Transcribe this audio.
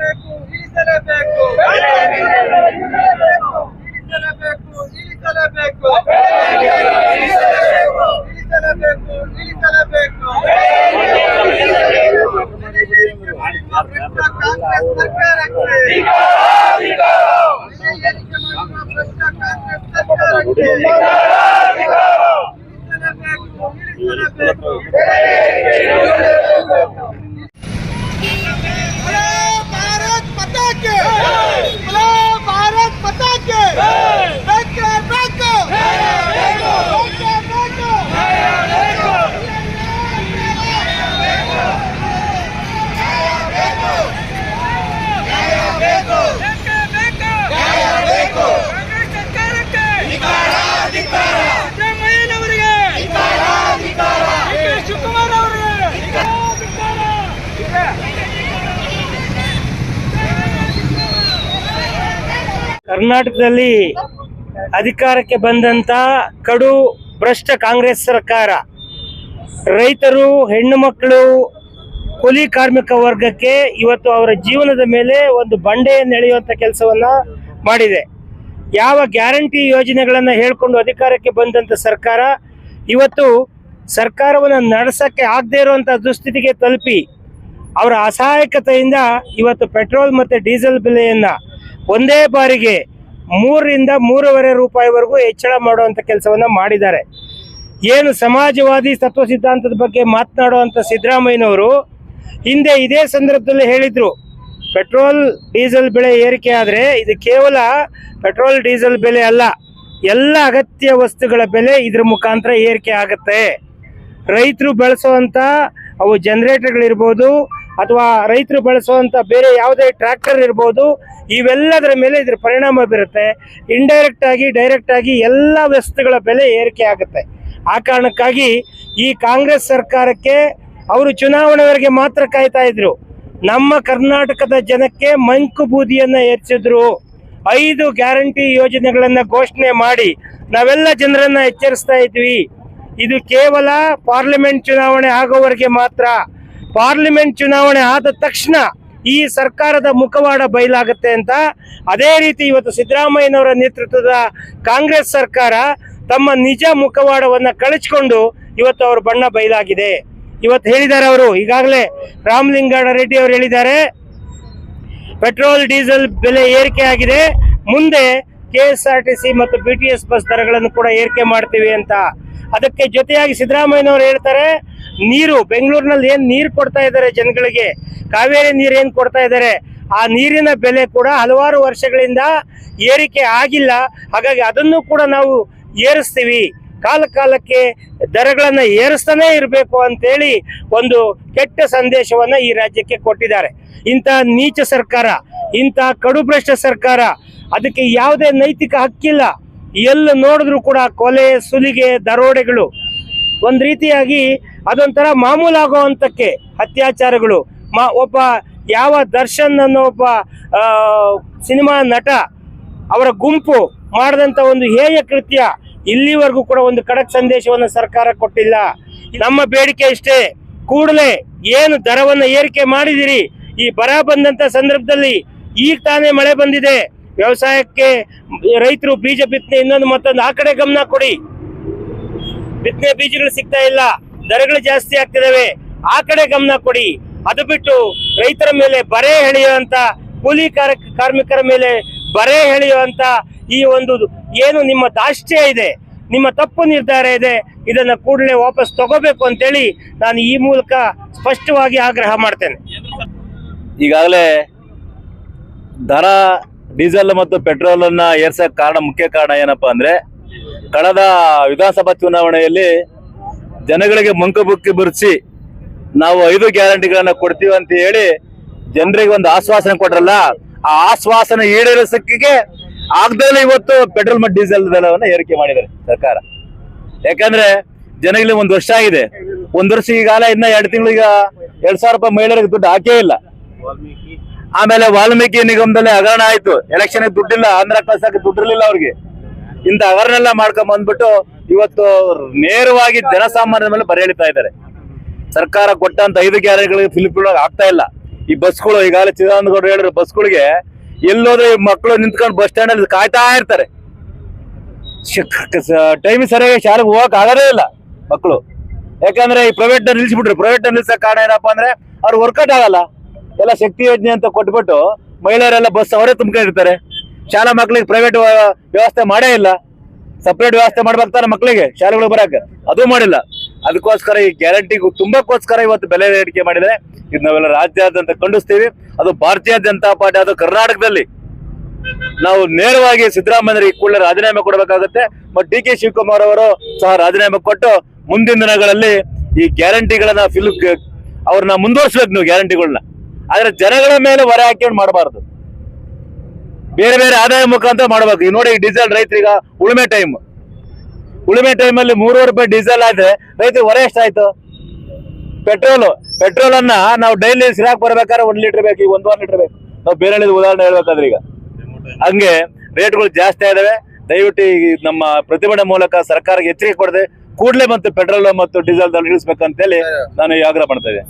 ಇಳಿಸಲೇಬೇಕು ಇಳಿಸಲೇಬೇಕು ಇಳಿಸಲೇಬೇಕು ಇಳಿಸಲೇಬೇಕು ಇಳಿಸಲೇಬೇಕು ಇಳಿಸಲೇಬೇಕು ಭ್ರಷ್ಟ ಕಾಂಗ್ರೆಸ್ ಸರ್ಕಾರಕ್ಕೆ ಏರಿಕೆ ಮಾಡುವ ಭ್ರಷ್ಟ ಕಾಂಗ್ರೆಸ್ ಸರ್ಕಾರಕ್ಕೆ ಕರ್ನಾಟಕದಲ್ಲಿ ಅಧಿಕಾರಕ್ಕೆ ಬಂದಂತ ಕಡು ಭ್ರಷ್ಟ ಕಾಂಗ್ರೆಸ್ ಸರ್ಕಾರ. ರೈತರು, ಹೆಣ್ಣು ಮಕ್ಕಳು, ಕೂಲಿ ಕಾರ್ಮಿಕ ವರ್ಗಕ್ಕೆ ಇವತ್ತು ಅವರ ಜೀವನದ ಮೇಲೆ ಒಂದು ಬಂಡೆಯನ್ನು ಎಳೆಯುವಂತ ಕೆಲಸವನ್ನ ಮಾಡಿದೆ. ಯಾವ ಗ್ಯಾರಂಟಿ ಯೋಜನೆಗಳನ್ನ ಹೇಳ್ಕೊಂಡು ಅಧಿಕಾರಕ್ಕೆ ಬಂದಂತ ಸರ್ಕಾರ, ಇವತ್ತು ಸರ್ಕಾರವನ್ನು ನಡೆಸಕ್ಕೆ ಆಗದೆ ಇರುವಂತ ದುಸ್ಥಿತಿಗೆ ತಲುಪಿ, ಅವರ ಅಸಹಾಯಕತೆಯಿಂದ ಇವತ್ತು ಪೆಟ್ರೋಲ್ ಮತ್ತೆ ಡೀಸೆಲ್ ಬೆಲೆಯನ್ನ ಒಂದೇ ಬಾರಿಗೆ ಮೂರರಿಂದ ಮೂರುವರೆ ರೂಪಾಯಿವರೆಗೂ ಹೆಚ್ಚಳ ಮಾಡುವಂಥ ಕೆಲಸವನ್ನು ಮಾಡಿದ್ದಾರೆ. ಏನು ಸಮಾಜವಾದಿ ತತ್ವ ಸಿದ್ಧಾಂತದ ಬಗ್ಗೆ ಮಾತನಾಡುವಂತ ಸಿದ್ದರಾಮಯ್ಯನವರು ಹಿಂದೆ ಇದೇ ಸಂದರ್ಭದಲ್ಲಿ ಹೇಳಿದರು, ಪೆಟ್ರೋಲ್, ಡೀಸೆಲ್ ಬೆಲೆ ಏರಿಕೆ ಆದರೆ ಇದು ಕೇವಲ ಪೆಟ್ರೋಲ್, ಡೀಸೆಲ್ ಬೆಲೆ ಅಲ್ಲ, ಎಲ್ಲ ಅಗತ್ಯ ವಸ್ತುಗಳ ಬೆಲೆ ಇದ್ರ ಮುಖಾಂತರ ಏರಿಕೆ ಆಗುತ್ತೆ. ರೈತರು ಬೆಳೆಸುವಂತ ಅವು ಜನರೇಟರ್ಗಳಿರ್ಬೋದು ಅಥವಾ ರೈತರು ಬಳಸುವಂತ ಬೇರೆ ಯಾವುದೇ ಟ್ರ್ಯಾಕ್ಟರ್ ಇರ್ಬೋದು, ಇವೆಲ್ಲದರ ಮೇಲೆ ಇದ್ರ ಪರಿಣಾಮ ಬೀರುತ್ತೆ. ಇಂಡೈರೆಕ್ಟ್ ಆಗಿ ಡೈರೆಕ್ಟ್ ಆಗಿ ಎಲ್ಲ ವಸ್ತುಗಳ ಬೆಲೆ ಏರಿಕೆ ಆಗುತ್ತೆ. ಆ ಕಾರಣಕ್ಕಾಗಿ ಈ ಕಾಂಗ್ರೆಸ್ ಸರ್ಕಾರಕ್ಕೆ ಅವರು ಚುನಾವಣೆವರೆಗೆ ಮಾತ್ರ ಕಾಯ್ತಾ ಇದ್ರು. ನಮ್ಮ ಕರ್ನಾಟಕದ ಜನಕ್ಕೆ ಮಂಕು ಬೂದಿಯನ್ನ ಏರ್ಸಿದ್ರು. ಐದು ಗ್ಯಾರಂಟಿ ಯೋಜನೆಗಳನ್ನ ಘೋಷಣೆ ಮಾಡಿ ನಾವೆಲ್ಲ ಜನರನ್ನ ಎಚ್ಚರಿಸ್ತಾ ಇದ್ವಿ. ಇದು ಕೇವಲ ಪಾರ್ಲಿಮೆಂಟ್ ಚುನಾವಣೆ ಆಗೋವರೆಗೆ ಮಾತ್ರ. ಪಾರ್ಲಿಮೆಂಟ್ ಚುನಾವಣೆ ಆದ ತಕ್ಷಣ ಈ ಸರ್ಕಾರದ ಮುಖವಾಡ ಬಯಲಾಗುತ್ತೆ ಅಂತ ಅದೇ ರೀತಿ ಇವತ್ತು ಸಿದ್ದರಾಮಯ್ಯನವರ ನೇತೃತ್ವದ ಕಾಂಗ್ರೆಸ್ ಸರ್ಕಾರ ತಮ್ಮ ನಿಜ ಮುಖವಾಡವನ್ನು ಕಳಚಿಕೊಂಡು ಇವತ್ತು ಅವ್ರ ಬಣ್ಣ ಬಯಲಾಗಿದೆ. ಇವತ್ತು ಹೇಳಿದ್ದಾರೆ ಅವರು, ಈಗಾಗಲೇ ರಾಮಲಿಂಗಾಡ ರೆಡ್ಡಿ ಅವರು ಹೇಳಿದ್ದಾರೆ, ಪೆಟ್ರೋಲ್, ಡೀಸೆಲ್ ಬೆಲೆ ಏರಿಕೆ ಆಗಿದೆ, ಮುಂದೆ K S R T C ಮತ್ತು ಬಿ ಟಿ ಎಸ್ ಬಸ್ ದರಗಳನ್ನು ಕೂಡ ಏರಿಕೆ ಮಾಡ್ತೀವಿ ಅಂತ. ಅದಕ್ಕೆ ಜೊತೆಯಾಗಿ ಸಿದ್ದರಾಮಯ್ಯನವರು ಹೇಳ್ತಾರೆ ನೀರು, ಬೆಂಗಳೂರಿನಲ್ಲಿ ಏನ್ ನೀರು ಕೊಡ್ತಾ ಇದ್ದಾರೆ ಜನಗಳಿಗೆ? ಕಾವೇರಿ ನೀರು ಏನ್ ಕೊಡ್ತಾ ಇದ್ದಾರೆ? ಆ ನೀರಿನ ಬೆಲೆ ಕೂಡ ಹಲವಾರು ವರ್ಷಗಳಿಂದ ಏರಿಕೆ ಆಗಿಲ್ಲ. ಹಾಗಾಗಿ ಅದನ್ನು ಕೂಡ ನಾವು ಏರಿಸ್ತೀವಿ. ಕಾಲ ಕಾಲಕ್ಕೆ ದರಗಳನ್ನ ಏರಿಸ್ತಾನೆ ಇರಬೇಕು ಅಂತೇಳಿ ಒಂದು ಕೆಟ್ಟ ಸಂದೇಶವನ್ನ ಈ ರಾಜ್ಯಕ್ಕೆ ಕೊಟ್ಟಿದ್ದಾರೆ. ಇಂಥ ನೀಚ ಸರ್ಕಾರ, ಇಂಥ ಕಡುಭ್ರಷ್ಟ ಸರ್ಕಾರ, ಅದಕ್ಕೆ ಯಾವುದೇ ನೈತಿಕ ಹಕ್ಕಿಲ್ಲ. ಎಲ್ಲ ನೋಡಿದ್ರು ಕೂಡ ಕೊಲೆ, ಸುಲಿಗೆ, ದರೋಡೆಗಳು ಒಂದ್ ರೀತಿಯಾಗಿ ಅದೊಂಥರ ಮಾಮೂಲಾಗುವಂಥಕ್ಕೆ ಅತ್ಯಾಚಾರಗಳು. ಮಾ, ಒಬ್ಬ ಯಾವ ದರ್ಶನ್ ಅನ್ನೋ ಒಬ್ಬ ಸಿನಿಮಾ ನಟ ಅವರ ಗುಂಪು ಮಾಡಿದಂತ ಒಂದು ಹೇಯ ಕೃತ್ಯ ಇಲ್ಲಿವರೆಗೂ ಕೂಡ ಒಂದು ಕಡಕ್ ಸಂದೇಶವನ್ನು ಸರ್ಕಾರ ಕೊಟ್ಟಿಲ್ಲ. ನಮ್ಮ ಬೇಡಿಕೆ ಇಷ್ಟೇ. ಕೂಡಲೇ ಏನು ದರವನ್ನು ಏರಿಕೆ ಮಾಡಿದಿರಿ? ಈ ಬರ ಬಂದಂತ ಸಂದರ್ಭದಲ್ಲಿ ಈಗ ತಾನೇ ಮಳೆ ಬಂದಿದೆ. ವ್ಯವಸಾಯಕ್ಕೆ ರೈತರು ಬೀಜ ಬಿತ್ತನೆ ಇನ್ನೊಂದು ಮತ್ತೊಂದು ಆ ಕಡೆ ಗಮನ ಕೊಡಿ. ಬಿತ್ತನೆ ಬೀಜಗಳು ಸಿಗ್ತಾ ಇಲ್ಲ. ದರಗಳು ಜಾಸ್ತಿ ಆಗ್ತಿದಾವೆ. ಆ ಕಡೆ ಗಮನ ಕೊಡಿ. ಅದು ಬಿಟ್ಟು ರೈತರ ಮೇಲೆ ಬರೆ ಎಳೆಯುವಂತ ಕೂಲಿ ಕಾರ, ಕಾರ್ಮಿಕರ ಮೇಲೆ ಬರೆ ಎಳೆಯುವಂತ ಈ ಒಂದು ಏನು ನಿಮ್ಮ ದಾಷ್ಟ್ಯ ಇದೆ, ನಿಮ್ಮ ತಪ್ಪು ನಿರ್ಧಾರ ಇದೆ, ಇದನ್ನ ಕೂಡಲೇ ವಾಪಸ್ ತಗೋಬೇಕು ಅಂತೇಳಿ ನಾನು ಈ ಮೂಲಕ ಸ್ಪಷ್ಟವಾಗಿ ಆಗ್ರಹ ಮಾಡ್ತೇನೆ. ಈಗಾಗಲೇ ದರ, ಡೀಸೆಲ್ ಮತ್ತು ಪೆಟ್ರೋಲ್ ಅನ್ನ ಏರ್ಸಕ್ ಕಾರಣ, ಮುಖ್ಯ ಕಾರಣ ಏನಪ್ಪಾ ಅಂದ್ರೆ, ಕಳೆದ ವಿಧಾನಸಭಾ ಚುನಾವಣೆಯಲ್ಲಿ ಜನಗಳಿಗೆ ಮಂಕಬುಕ್ಕಿ ಬುಕ್ಕಿ ಬುರ್ಚಿ ನಾವು ಐದು ಗ್ಯಾರಂಟಿಗಳನ್ನ ಕೊಡ್ತೀವಿ ಅಂತ ಹೇಳಿ ಜನರಿಗೆ ಒಂದು ಆಶ್ವಾಸನೆ ಕೊಟ್ರಲ್ಲ, ಆ ಆಶ್ವಾಸನೆ ಈಡೇರಿಸಕ್ಕೆ ಆಗ್ದಲೇ ಇವತ್ತು ಪೆಟ್ರೋಲ್ ಮತ್ತು ಡೀಸೆಲ್ ದರವನ್ನ ಏರಿಕೆ ಮಾಡಿದ್ದಾರೆ ಸರ್ಕಾರ. ಯಾಕಂದ್ರೆ ಜನಗಳಿಗೆ ಒಂದು ವರ್ಷ ಆಗಿದೆ. ಒಂದು ವರ್ಷ ಈಗಾಲ ಇನ್ನ ಎರಡು ತಿಂಗಳಿಗೆ ಎರಡ್ ಸಾವಿರ ರೂಪಾಯಿ ಮಹಿಳೆಯರಿಗೆ ದುಡ್ಡು ಹಾಕೇ ಇಲ್ಲ. ಆಮೇಲೆ ವಾಲ್ಮೀಕಿ ನಿಗಮದಲ್ಲಿ ಹಗರಣ ಆಯ್ತು. ಎಲೆಕ್ಷನ್ ದುಡ್ಡಿಲ್ಲ, ಆಂಧ್ರ ಕಳ್ಸಕ್ಕೆ ದುಡ್ಡಿರ್ಲಿಲ್ಲ ಅವ್ರಿಗೆ. ಇಂತ ಅವರನ್ನೆಲ್ಲ ಮಾಡ್ಕೊಂಡ್ ಬಂದ್ಬಿಟ್ಟು ಇವತ್ತು ನೇರವಾಗಿ ಜನಸಾಮಾನ್ಯರ ಮೇಲೆ ಬರೆಯಳಿತಾ ಇದ್ದಾರೆ. ಸರ್ಕಾರ ಕೊಟ್ಟಂತ ಐದು ಗ್ಯಾರಂಟಿಗಳಿಗೆ ಫಿಲಿಪಿನ್ ಆಗ್ತಾ ಇಲ್ಲ. ಈ ಬಸ್ಗಳು ಈಗಾಗಲೇ ಚಿದಾನಂದಗೌಡರು ಹೇಳಿದ್ರು ಬಸ್ಗಳಿಗೆ ಎಲ್ಲೋದ್ರೆ ಮಕ್ಕಳು ನಿಂತ್ಕೊಂಡು ಬಸ್ ಸ್ಟ್ಯಾಂಡ್ ಅಲ್ಲಿ ಕಾಯ್ತಾ ಇರ್ತಾರೆ. ಟೈಮ್ ಸರಿಯಾಗಿ ಶಾಲೆಗೆ ಹೋಗಕ್ ಆಗದೇ ಇಲ್ಲ ಮಕ್ಕಳು. ಯಾಕಂದ್ರೆ ಈ ಪ್ರೈವೇಟ್ ನಿಲ್ಸ್ಬಿಟ್ರು. ಪ್ರೈವೇಟ್ ನಿಲ್ಸಕ್ ಕಾರಣ ಏನಪ್ಪಾ ಅಂದ್ರೆ ಅವ್ರು ವರ್ಕೌಟ್ ಆಗಲ್ಲ. ಎಲ್ಲ ಶಕ್ತಿ ಯೋಜನೆ ಅಂತ ಕೊಟ್ಬಿಟ್ಟು ಮಹಿಳೆಯರೆಲ್ಲ ಬಸ್ ಅವರೇ ತುಂಬ್ಕೊಂಡಿರ್ತಾರೆ. ಶಾಲಾ ಮಕ್ಳಿಗೆ ಪ್ರೈವೇಟ್ ವ್ಯವಸ್ಥೆ ಮಾಡೇ ಇಲ್ಲ. ಸಪ್ರೇಟ್ ವ್ಯವಸ್ಥೆ ಮಾಡ್ಬೇಕಾರೆ ಮಕ್ಕಳಿಗೆ ಶಾಲೆಗಳಿಗೆ ಬರಕ್ಕೆ. ಅದು ಮಾಡಿಲ್ಲ. ಅದಕ್ಕೋಸ್ಕರ ಈ ಗ್ಯಾರಂಟಿಗೂ ತುಂಬಕ್ಕೋಸ್ಕರ ಇವತ್ತು ಬೆಲೆ ಏರಿಕೆ ಮಾಡಿದ್ರೆ ಇದು ನಾವೆಲ್ಲ ರಾಜ್ಯಾದ್ಯಂತ ಖಂಡಿಸ್ತೀವಿ. ಅದು ಭಾರತೀಯ ಜನತಾ ಪಾರ್ಟಿ ಅದು ಕರ್ನಾಟಕದಲ್ಲಿ ನಾವು ನೇರವಾಗಿ ಸಿದ್ದರಾಮಯ್ಯ ಕೂಡಲೇ ರಾಜೀನಾಮೆ ಕೊಡಬೇಕಾಗುತ್ತೆ. ಮತ್ತು ಡಿ ಕೆ ಶಿವಕುಮಾರ್ ಅವರು ಸಹ ರಾಜೀನಾಮೆ ಕೊಟ್ಟು ಮುಂದಿನ ದಿನಗಳಲ್ಲಿ ಈ ಗ್ಯಾರಂಟಿಗಳನ್ನ ಫಿಲ್ ಅವ್ರನ್ನ ಮುಂದುವರ್ಸ್ಬೇಕು ನೀವು ಗ್ಯಾರಂಟಿಗಳನ್ನ. ಆದ್ರೆ ಜನಗಳ ಮೇಲೆ ಹೊರೆ ಹಾಕಿ ಮಾಡಬಾರ್ದು. ಬೇರೆ ಬೇರೆ ಆದಾಯ ಮುಖಾಂತರ ಮಾಡಬೇಕು. ಈಗ ನೋಡಿ ಡೀಸೆಲ್ ರೈತರಿಗ ಉಳುಮೆ ಟೈಮ್ ಉಳುಮೆ ಟೈಮಲ್ಲಿ ಮೂರುವರೆ ರೂಪಾಯಿ ಡೀಸೆಲ್ ಆದ್ರೆ ರೈತರಿಗೆ ಹೊರೆ ಎಷ್ಟಾಯ್ತು? ಪೆಟ್ರೋಲ್. ಪೆಟ್ರೋಲ್ ಅನ್ನ ನಾವು ಡೈಲಿ ಸಿರಾಕ್ ಬರ್ಬೇಕಾದ್ರೆ ಒಂದ್ ಲೀಟರ್ ಬೇಕು ಈಗ ಒಂದೂವರೆ ಲೀಟರ್ ಬೇಕು. ನಾವು ಬೇರೆ ಹೇಳಿದ ಉದಾಹರಣೆ ಹೇಳ್ಬೇಕಾದ್ರೆ ಈಗ. ಹಂಗೆ ರೇಟ್ಗಳು ಜಾಸ್ತಿ ಆದವೆ. ದಯವಿಟ್ಟು ಈಗ ನಮ್ಮ ಪ್ರತಿಭಟನೆ ಮೂಲಕ ಸರ್ಕಾರಕ್ಕೆ ಎಚ್ಚರಿಕೆ ಕೊಡದೆ ಕೂಡಲೇ ಮತ್ತು ಪೆಟ್ರೋಲ್ ಮತ್ತು ಡೀಸೆಲ್ ದರ ಇಳಿಸ್ಬೇಕಂತೇಳಿ ನಾನು ಈ ಆಗ್ರಹ ಮಾಡ್ತಾ ಇದ್ದೇನೆ.